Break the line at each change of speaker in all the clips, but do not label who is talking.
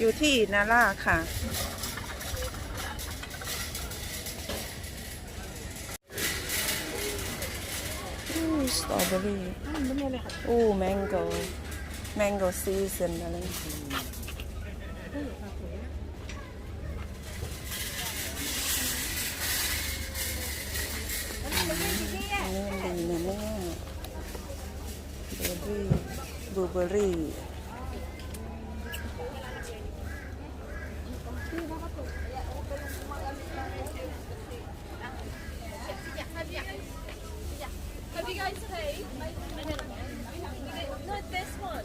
อยู่ที่นาราค่ะ อู้สตรอเบอรี่อู้แมงโกแมงโกซีซันอะไรอันนี้มันดีนะเนี่ยเบอร์รี่บลูเบอร์รี่
Have you guys paid? No, this one.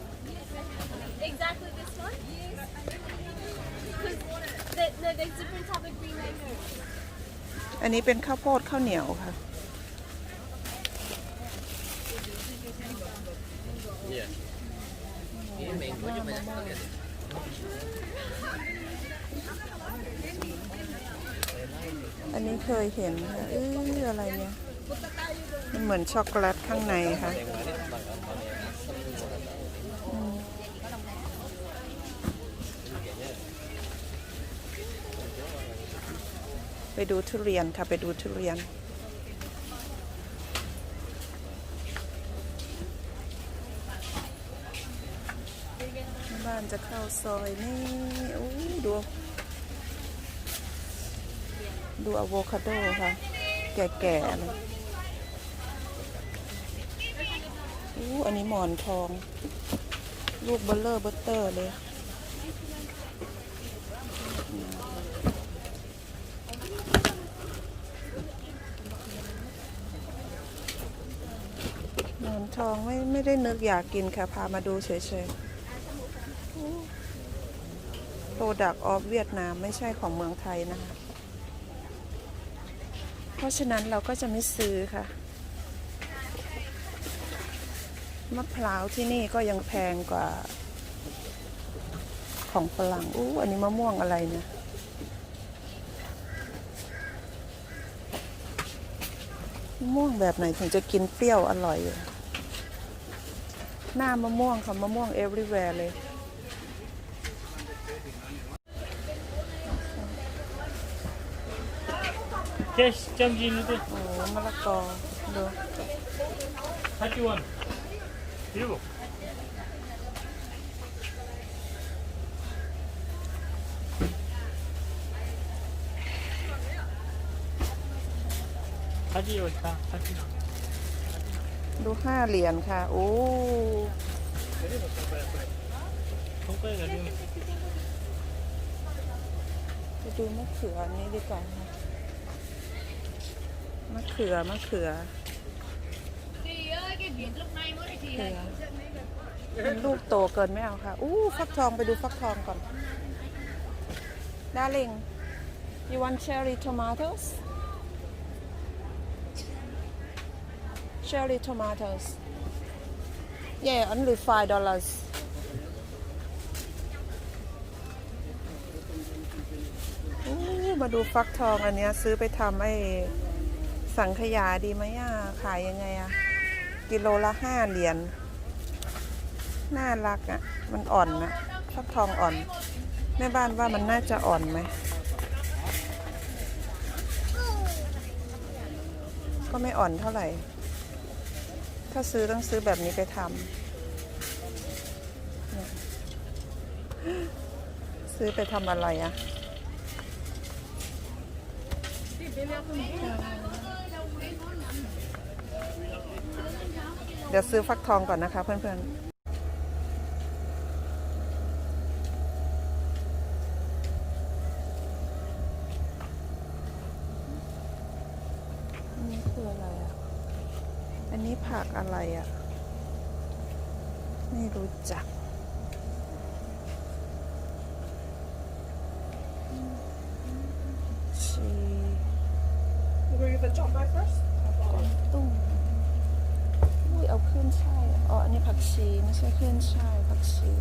Exactly this one? Yes. Because the, no, there's different type of green mango.
อันนี้เป็นข้าวโพดข้าวเหนียวค่ะ
Iya. Ini mango cuma yang lihat.
อันนี้เคยเห็นค่ะเอ้ยอะไรเนี่ยมันเหมือนช็อกโกแลตข้างในค่ะไปดูทุเรียนค่ะ ไปดูทุเรียน บ้านจะเข้าซอยนี่โอ้ดู ดูอะโวคาโดค่ะ แก่ๆเลยอู้อันนี้หมอนทอง ลูกเบลเลอร์เบตเตอร์เลย หมอนทองไม่ไม่ได้นึกอยากกินค่ะ พามาดูเฉยๆโปรดักออฟเวียดนามไม่ใช่ของเมืองไทยนะคะ เพราะฉะนั้นเราก็จะไม่ซื้อค่ะ มะพร้าวที่นี่ก็ยังแพงกว่าของฝรั่งอู้อันนี้มะม่วงอะไรเนี่ยมะม่วงแบบไหนถึงจะกินเปรี้ยวอร่อย หน้ามะม่วงค่ะมะม่วง everywhere เลย
Cash jamjin itu
โอ้มะละกอดู
Hachuan. Ibu. Haji wasta, haji.
ดูห้าเหรียญค่ะ โอ้
Tunggu ya dia.
ไปดูมะเขืออันนี้ดีกว่าค่ะ มะเขือ มะเขือมันลูกโตเกินไม่เอาค่ะ อู้ฟักทองไปดูฟักทองก่อน darling you want cherry tomatoes cherry tomatoes yeah only five dollars มาดูฟักทองอันนี้ซื้อไปทำไอ้ สังขยาดีไหมอะ ขายยังไงอะ กิโลละห้าเหรียญ น่ารักอะ มันอ่อนนะฟักทองอ่อน แม่บ้านว่ามันน่าจะอ่อนไหม ก็ไม่อ่อนเท่าไหร่ ถ้าซื้อต้องซื้อแบบนี้ไปทำ ซื้อไปทำอะไรอะ เดี๋ยวซื้อฟักทองก่อนนะคะเพื่อนๆอันนี้คืออะไรอะอันนี้ผักอะไรอะ ไม่รู้จัก ชี
Will you get the chop back first?
กวางตุ้งอุ้ยเอาขึ้นช่ายอ๋อ อันนี้ผัก ใช่ขึ้นช่ผักชี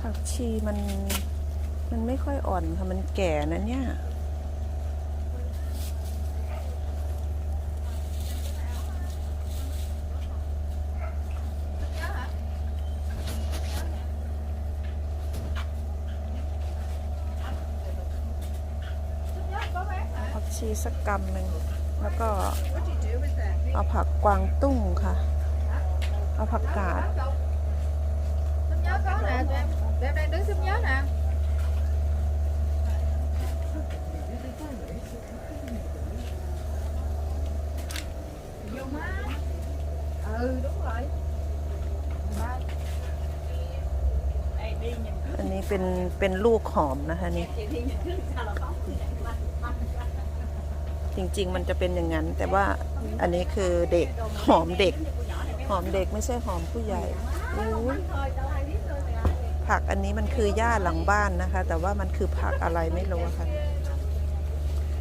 ผักชีมัน มันไม่ค่อยอ่อนค่ะ มันแก่นะเนี่ย ชีสักกำหนึ่งแล้วก็เอาผักกวางตุ้งค่ะ เอาผักกาด
nhớ có nè, tụi em, tụi em đang đứng súp nhớ nè. Vô má. Ừ, đúng rồi.
อันนี้เป็นเป็นลูกหอมนะคะนี่ จริง ๆ มันจะเป็นอย่างนั้น แต่ว่าอันนี้คือเด็กหอมเด็ก หอมเด็กไม่ใช่หอมผู้ใหญ่ผักอันนี้มันคือหญ้าหลังบ้านนะคะ แต่ว่ามันคือผักอะไรไม่รู้ค่ะ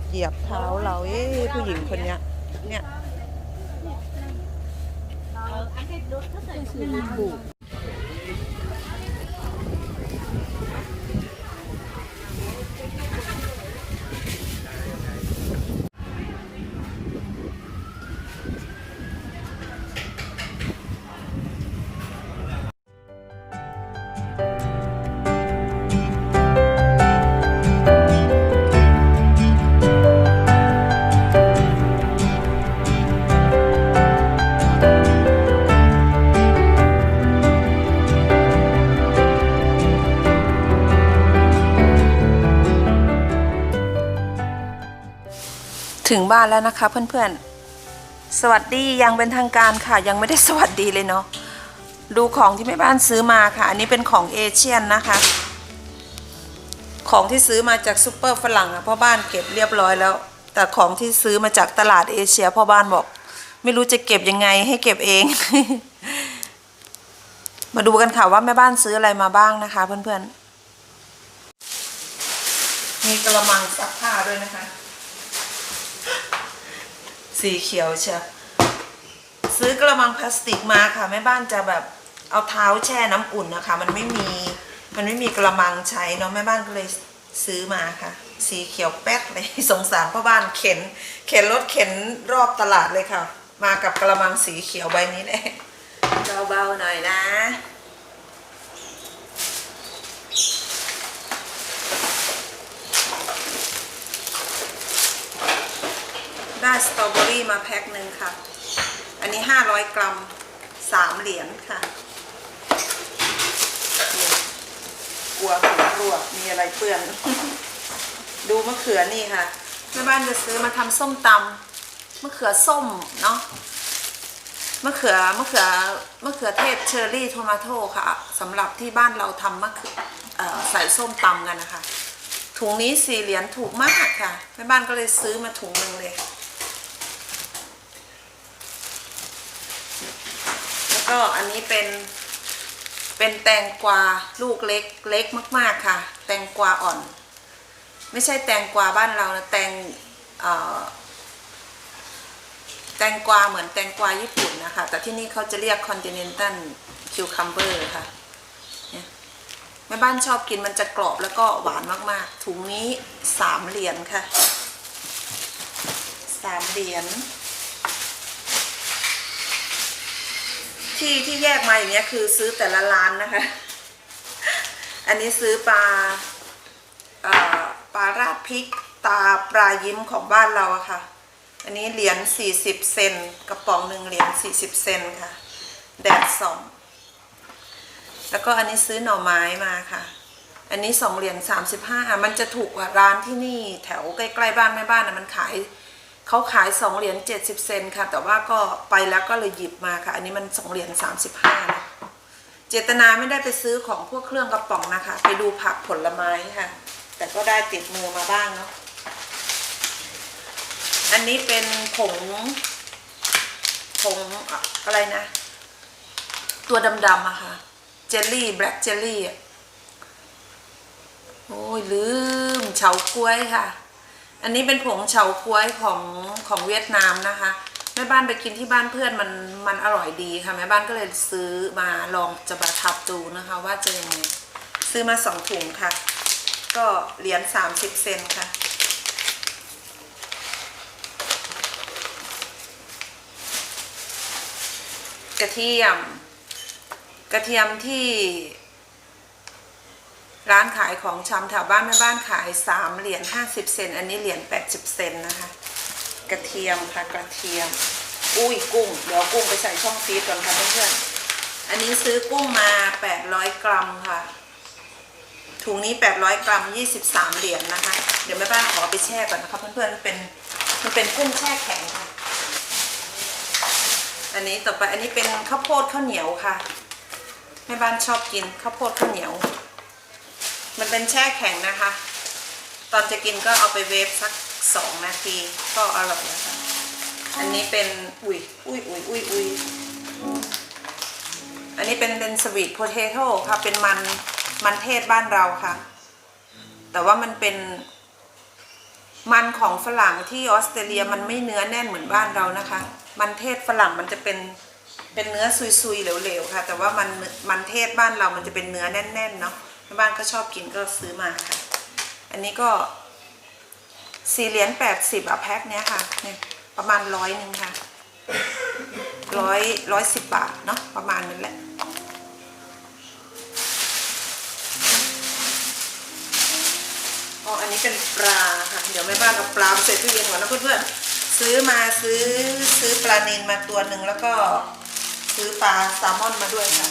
เหยียบเท้าเราเอ๊ผู้หญิงคนเนี้ย เนี่ยถึึงบ้านแล้วนะคะเพื่อนๆ สวัสดียังเป็นทางการค่ะ ยังไม่ได้สวัสดีเลยเนาะดูของที่แม่บ้านซื้อมาค่ะ อันนี้เป็นของเอเชียนนะคะ ของที่ซื้อมาจากซูเปอร์ฝรั่งอะพ่อบ้านเก็บเรียบร้อยแล้ว แต่ของที่ซื้อมาจากตลาดเอเชียพ่อบ้านบอก ไม่รู้จะเก็บยังไงให้เก็บเอง มาดูกันค่ะว่าแม่บ้านซื้ออะไรมาบ้างนะคะ เพื่อนๆมีกระมังซักผ้าด้วยนะคะ สีเขียวเชียวซื้อกระมังพลาสติกมาค่ะแม่บ้านจะแบบเอาเท้าแช่น้ำอุ่นนะคะ มันไม่มีมันไม่มีกระมังใช้เนาะแม่บ้านก็เลยซื้อมาค่ะ สีเขียวแป๊ดเลยสงสารพ่อบ้านเข็น เข็นรถเข็นรอบตลาดเลยค่ะ มากับกระมังสีเขียวใบนี้แหละเบาๆหน่อยนะ ได้สตรอเบอรี่มาแพ็คหนึ่งค่ะ อันนี้ 500 กรัม 3 เหรียญค่ะนี่กลัวหัวรั่วมีอะไรเปื้อน ดูมะเขือนี่ค่ะแม่บ้านจะซื้อมาทำส้มตำมะเขือส้มเนาะมะเขือมะเขือมะเขือเทศเชอร์รี่โทมาโต้ค่ะสำหรับที่บ้านเราทำมะเขือเอ่อใส่ส้มตำกันนะคะ ถุงนี้สี่เหรียญถูกมากค่ะแม่บ้านก็เลยซื้อมาถุงหนึ่งเลย แล้ว ก็อันนี้เป็นเป็นแตงกวาลูกเล็กเล็กมาก ๆค่ะ แตงกวาอ่อน ไม่ใช่แตงกวาบ้านเรานะแตงแตงกวาเหมือนแตงกวาญี่ปุ่นนะคะ แต่ที่นี่เขาจะเรียก continental cucumber ค่ะเนี่ยแม่บ้านชอบกินมันจะกรอบแล้วก็หวานมากๆ ถุงนี้สามเหรียญค่ะสามเหรียญ ที่ที่แยกมาอย่างเงี้ยคือซื้อแต่ละร้านนะคะ อันนี้ซื้อปลาปลาราดพริกตาปลายิ้มของบ้านเราอะค่ะ อันนี้เหรียญ40เซนกระป๋องหนึ่งเหรียญ40เซนค่ะ แดดสอง แล้วก็อันนี้ซื้อหน่อไม้มาค่ะ อันนี้สองเหรียญ35มันจะถูกกว่าร้านที่นี่แถวใกล้ๆบ้านแม่บ้านนะมันขาย เขาขายสองเหรียญเจ็ดสิบเซนค่ะ แต่ว่าก็ไปแล้วก็เลยหยิบมาค่ะ อันนี้มันสองเหรียญสามสิบห้านะเจตนาไม่ได้ไปซื้อของพวกเครื่องกระป๋องนะคะ ไปดูผักผลไม้ค่ะ แต่ก็ได้ติดมือมาบ้างเนาะอันนี้เป็นผงผงอะไรนะ ตัวดำๆอะค่ะ เจลลี่แบล็กเจลลี่อะโอ้ยลืมเฉาก้วยค่ะ อันนี้เป็นผงเฉาก๊วยของของเวียดนามนะคะแม่บ้านไปกินที่บ้านเพื่อนมันมันอร่อยดีค่ะแม่บ้านก็เลยซื้อมาลองจะมาทับดูนะคะ ว่าจะยังไงซื้อมาสองถุงค่ะ ก็เหรียญสามสิบเซนค่ะ กระเทียม กระเทียมที่ ร้านขายของชำแถวบ้านแม่บ้านขายสามเหรียญห้าสิบเซน อันนี้เหรียญแปดสิบเซนนะคะ กระเทียมค่ะกระเทียม อุ้ยกุ้ง เดี๋ยวกุ้งไปใส่ช่องฟรีซก่อนค่ะเพื่อนๆอันนี้ซื้อกุ้งมาแปดร้อยกรัมค่ะ ถุงนี้ 800 กรัม 23 เหรียญนะคะ เดี๋ยวแม่บ้านขอไปแช่ก่อนนะคะเพื่อนๆมันเป็นมันเป็นกุ้งแช่แข็งค่ะ อันนี้ต่อไปอันนี้เป็นข้าวโพดข้าวเหนียวค่ะแม่บ้านชอบกินข้าวโพดข้าวเหนียว มันเป็นแช่แข็งนะคะ ตอนจะกินก็เอาไปเวฟสักสองนาทีก็อร่อยแล้วค่ะอันนี้เป็นอุ้ยอุ้ยอุ้ยอุ้ยอุ้ยอันนี้เป็นเป็นสวีทโพเทโต้ค่ะ เป็นมันมันเทศบ้านเราค่ะ แต่ว่ามันเป็น มันของฝรั่งที่ออสเตรเลียมันไม่เนื้อแน่นเหมือนบ้านเรานะคะ มันเทศฝรั่งมันจะเป็นเป็นเนื้อซุยๆเหลวๆค่ะ แต่ว่ามันมันเทศบ้านเรามันจะเป็นเนื้อแน่นๆเนาะ บ้านก็ชอบกินก็ซื้อมาค่ะ อันนี้ก็สี่เหรียญแปดสิบอะแพ็คเนี้ยค่ะเนี่ยประมาณร้อยหนึ่งค่ะร้อยร้อยสิบบาทเนาะประมาณนั้นแหละอ๋ออันนี้เป็นปลาค่ะ เดี๋ยวแม่บ้านเอาปลาใส่ตู้เย็นก่อนนะเพื่อนๆซื้อมาซื้อซื้อปลานิลมาตัวหนึ่งแล้วก็ซื้อปลาแซลมอนมาด้วยค่ะ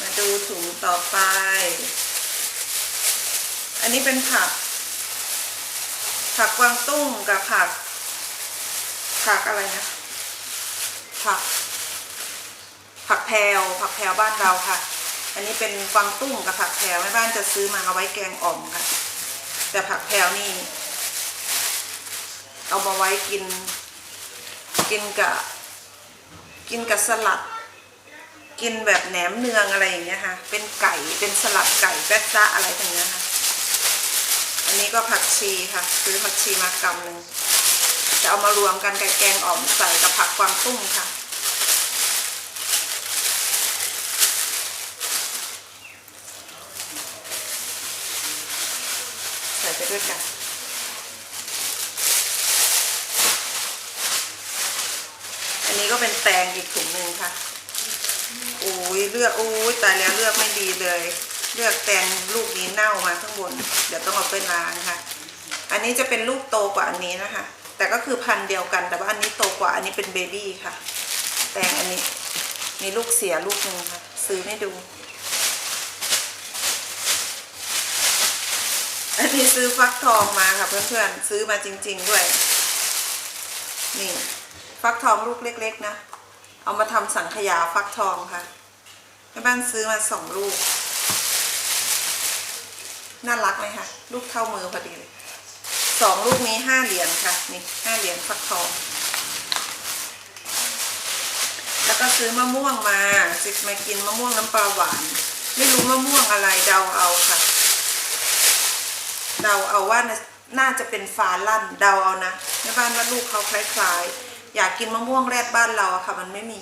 มา ดูถุงต่อไป อันนี้เป็นผัก ผักกวางตุ้งกับผัก ผักอะไรนะ ผัก ผักแพรวผักแพรวบ้านเราค่ะ อันนี้เป็นกวางตุ้งกับผักแพรวแม่บ้านจะซื้อมาเอาไว้แกงอ่อมค่ะ แต่ผักแพรวนี่ เอามาไว้กิน กินกับกินกับสลัด กินแบบแหนมเนืองอะไรอย่างเงี้ยค่ะ เป็นไก่เป็นสลัดไก่แป๊ะซะอะไรอย่างเงี้ยค่ะ อันนี้ก็ผักชีค่ะ ซื้อผักชีมากำหนึ่งจะเอามารวมกันกับแกงอ่อมใส่กับผักกวางตุ้งค่ะใส่ไปด้วยกันอันนี้ก็เป็นแตงอีกถุงหนึ่งค่ะ โอ้ยเลือกโอ้ยตายแล้วเลือกไม่ดีเลย เลือกแตงลูกนี้เน่ามาข้างบน เดี๋ยวต้องเอาไปล้างค่ะ อันนี้จะเป็นลูกโตกว่าอันนี้นะคะ แต่ก็คือพันเดียวกัน แต่ว่าอันนี้โตกว่าอันนี้เป็นเบบี้ค่ะ แตงอันนี้มีลูกเสียลูกหนึ่งค่ะ ซื้อไม่ดู อันนี้ซื้อฟักทองมาค่ะเพื่อนๆซื้อมาจริง ๆด้วย นี่ฟักทองลูกเล็ก ๆ นะ เอามาทำสังขยาฟักทองค่ะแม่บ้านซื้อมาสองลูก น่ารักไหมคะลูกเท่ามือพอดีเลยสองลูกนี้ห้าเหรียญค่ะนี่ห้าเหรียญฟักทอง แล้วก็ซื้อมะม่วงมาจิมากินมะม่วงน้ำปลาหวาน ไม่รู้มะม่วงอะไรเดาเอาค่ะเดาเอาว่าน่าจะเป็นฟ้าลั่นเดาเอานะแม่บ้านว่าลูกเขาคล้ายๆ อยากกินมะม่วงแรดบ้านเราอะค่ะ มันไม่มี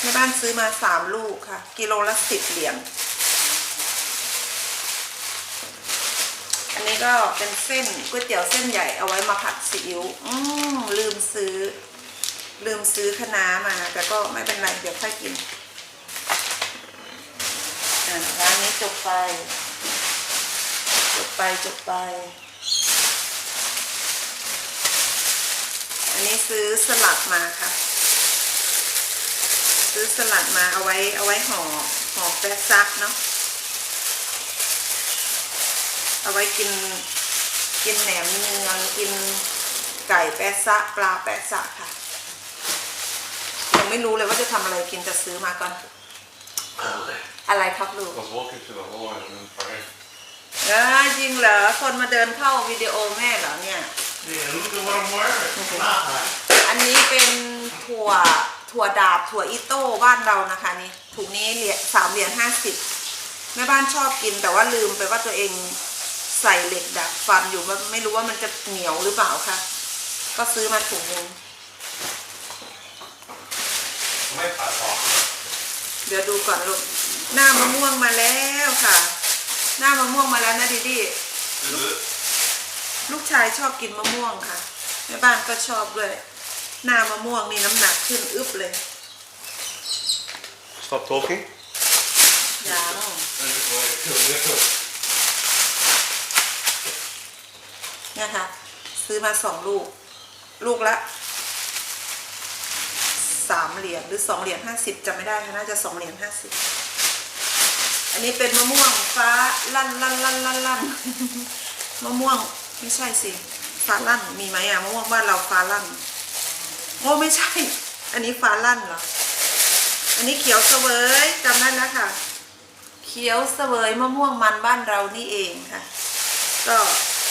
แม่บ้านซื้อมาสามลูกค่ะ กิโลละสิบเหรียญอันนี้ก็เป็นเส้นก๋วยเตี๋ยวเส้นใหญ่เอาไว้มาผัดซีอิ๊วอืมลืมซื้อ ลืมซื้อคะน้ามา แต่ก็ไม่เป็นไรเดี๋ยวค่อยกินร้านนี้จบไป จบไปจบไป นนี้ซื้อสลัดมาค่ะ ซื้อสลัดมาเอาไว้เอาไว้ห่อห่อแปะซักเนาะเอาไว้กินกินแหนมเนืองกินไก่แปะซะปลาแปะซะค่ะ ยังไม่รู้เลยว่าจะทำอะไรกินจะซื้อมาก่อน อะไรครับลูก
I was walking through the hallway and then praying.
เออจริงเหรอ คนมาเดินเข้าวิดีโอแม่เหรอเนี่ย
Yeah, look at what I'm wearing.
อันนี้เป็นถั่วถั่วดาบถั่วอิโต้บ้านเรานะคะนี่ถุงนี้เหรียญสามเหรียญห้าสิบแม่บ้านชอบกินแต่ว่าลืมไปว่าตัวเองใส่เหล็กดัดฟันอยู่มันไม่รู้ว่ามันจะเหนียวหรือเปล่าคะก็ซื้อมาถุงนึง
ไม่ขาดอก
เดี๋ยวดูก่อนลูกหน้ามะม่วงมาแล้วค่ะ หน้ามะม่วงมาแล้วนะดิดิ
Is it?
ลูกชายชอบกินมะม่วงค่ะแม่บ้านก็ชอบด้วยหน้ามะม่วงนี่น้ำหนักขึ้นอึบเลย
Stop talking.
ยาแล้ว
And it's like, kill it.
เนี่ยค่ะ ซื้อมาสองลูก ลูกละสามเหรียญหรือสองเหรียญห้าสิบจำไม่ได้ค่ะน่าจะสองเหรียญห้าสิบอันนี้เป็นมะม่วงฟ้าลั่นลั่นลั่นลั่นลั่นมะม่วง ไม่ใช่สิฟ้าลั่นมีไหมอะมะม่วงบ้านเราฟ้าลั่นโอ้ไม่ใช่ อันนี้ฟ้าลั่นเหรอ อันนี้เขียวเสวยจำได้แล้วค่ะ เขียวเสวยมะม่วงมันบ้านเรานี่เองค่ะ ก็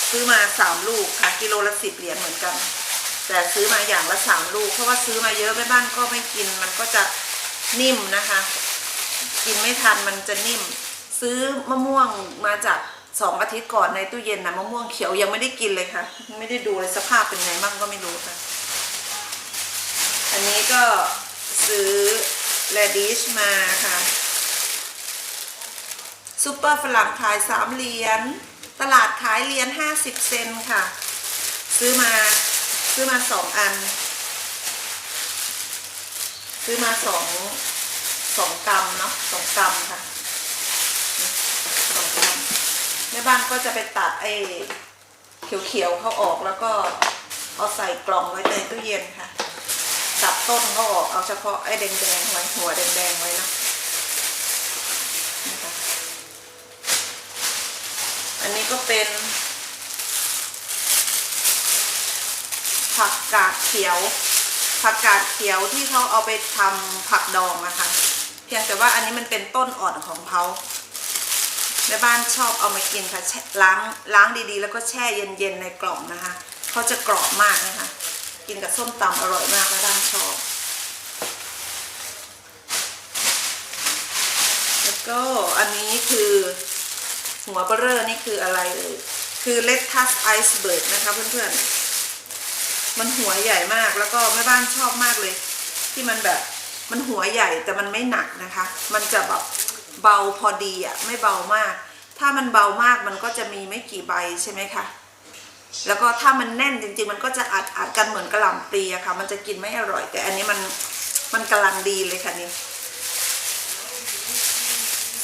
ซื้อมาสามลูกค่ะ กิโลละสิบเหรียญเหมือนกัน แต่ซื้อมาอย่างละสามลูก เพราะว่าซื้อมาเยอะแม่บ้านก็ไม่กิน มันก็จะนิ่มนะคะ กินไม่ทันมันจะนิ่ม ซื้อมะม่วงมาจาก สองอาทิตย์ก่อนในตู้เย็นนะมะม่วงเขียวยังไม่ได้กินเลยค่ะ ไม่ได้ดูเลยสภาพเป็นไงบ้างก็ไม่รู้ค่ะ อันนี้ก็ซื้อแรดิชมาค่ะซูเปอร์ฝรั่งขายสามเหรียญตลาดขายเหรียญห้าสิบเซนค่ะ ซื้อมาซื้อมาสองอัน ซื้อมาสองสองกรัมเนาะสองกรัมค่ะสองกรัมแม่บ้านก็จะไปตัดไอ้เขียวๆเขาออกแล้วก็เอาใส่กล่องไว้ในตู้เย็นค่ะ ตัดต้นเขาออกเอาเฉพาะไอ้แดงๆไว้หัวแดงๆไว้นะอันนี้ก็เป็น ผักกาดเขียว ผักกาดเขียวที่เขาเอาไปทำผักดองนะคะ เพียงแต่ว่าอันนี้มันเป็นต้นอ่อนของเขา แม่บ้านชอบเอามากินค่ะล้างล้างดีๆ แล้วก็แช่เย็นๆในกล่องนะคะเขาจะกรอบมากนะคะ กินกับส้มตำอร่อยมากแม่บ้านชอบ แล้วก็อันนี้คือหัวเบอร์เรอร์นี่คืออะไรเอ่ยคือเลดทัสไอซ์เบิร์ดนะคะเพื่อนๆ มันหัวใหญ่มากแล้วก็แม่บ้านชอบมากเลย ที่มันแบบมันหัวใหญ่แต่มันไม่หนักนะคะ มันจะแบบ เบาพอดีอะไม่เบามาก ถ้ามันเบามากมันก็จะมีไม่กี่ใบใช่ไหมคะแล้วก็ถ้ามันแน่นจริงๆ มันก็จะอัดอัดกันเหมือนกระหล่ำปลีอะค่ะ มันจะกินไม่อร่อย แต่อันนี้มันมันกำลังดีเลยค่ะนี่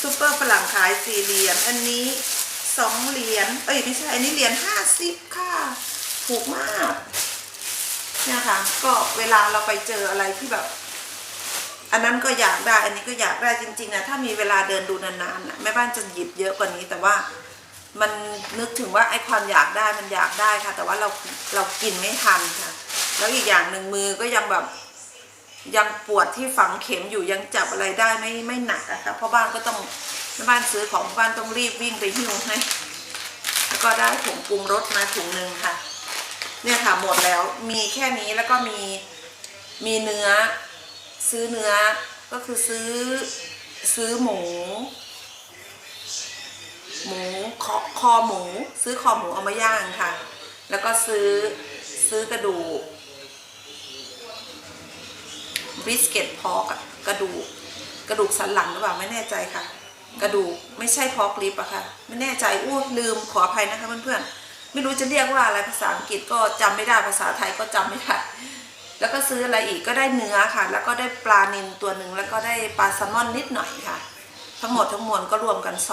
ซูเปอร์ฝรั่งขายสี่เหรียญอันนี้สองเหรียญเอ้ยไม่ใช่อันนี้เหรียญห้าสิบค่ะถูกมากเนี่ยค่ะก็เวลาเราไปเจออะไรที่แบบ อันนั้นก็อยากได้ อันนี้ก็อยากได้จริงๆนะถ้ามีเวลาเดินดูนานๆนะแม่บ้านจะหยิบเยอะกว่านี้ แต่ว่ามันนึกถึงว่าไอ้ความอยากได้มันอยากได้ค่ะ แต่ว่าเราเรากินไม่ทันค่ะ แล้วอีกอย่างหนึ่งมือก็ยังแบบยังปวดที่ฝังเข็มอยู่ยังจับอะไรได้ไม่ไม่หนักอะค่ะเพราะบ้านก็ต้องแม่บ้านซื้อของบ้านต้องรีบวิ่งไปหิ้วให้แล้วก็ได้ถุงปรุงรสมาถุงหนึ่งค่ะ เนี่ยค่ะหมดแล้วมีแค่นี้แล้วก็มีมีเนื้อ ซื้อเนื้อก็คือซื้อซื้อหมู หมูคอคอหมู ซื้อคอหมูเอามาย่างค่ะ แล้วก็ซื้อซื้อกระดูกบริสเกตพอกกระดูกกระดูกสันหลังหรือเปล่าไม่แน่ใจค่ะ กระดูกไม่ใช่พอกลิปอะค่ะ ไม่แน่ใจอู้ลืมขออภัยนะคะเพื่อนๆไม่รู้จะเรียกว่าอะไรภาษาอังกฤษก็จำไม่ได้ภาษาไทยก็จำไม่ได้ แล้วก็ซื้ออะไรอีกก็ได้เนื้อค่ะ แล้วก็ได้ปลานิลตัวหนึ่งแล้วก็ได้ปลาแซลมอนนิดหน่อยค่ะ ทั้งหมดทั้งมวลก็รวมกัน 250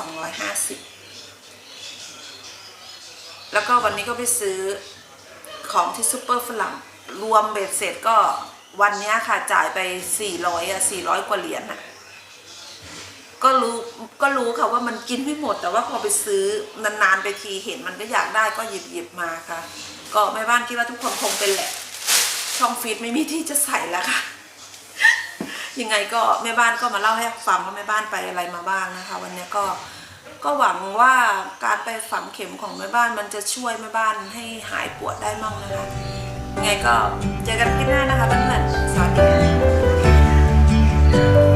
แล้วก็วันนี้ก็ไปซื้อของที่ซูเปอร์ฝรั่งรวมเบ็ดเสร็จก็วันนี้ค่ะจ่ายไป 400อะ400 กว่าเหรียญอะก็รู้ก็รู้ค่ะว่ามันกินไม่หมด แต่ว่าพอไปซื้อนานๆไปทีเห็นมันก็อยากได้ก็หยิบหยิบมาค่ะ ก็แม่บ้านคิดว่าทุกคนคงเป็นแหละ ช่องฟีดไม่มีที่จะใส่แล้วค่ะ ยังไงก็แม่บ้านก็มาเล่าให้ฟังว่าแม่บ้านไปอะไรมาบ้างนะคะ วันนี้ก็ก็หวังว่าการไปฝังเข็มของแม่บ้านมันจะช่วยแม่บ้านให้หายปวดได้มั่งนะคะยังไงก็เจอกันคลิปหน้านะคะเพื่อนๆสวัสดีค่ะ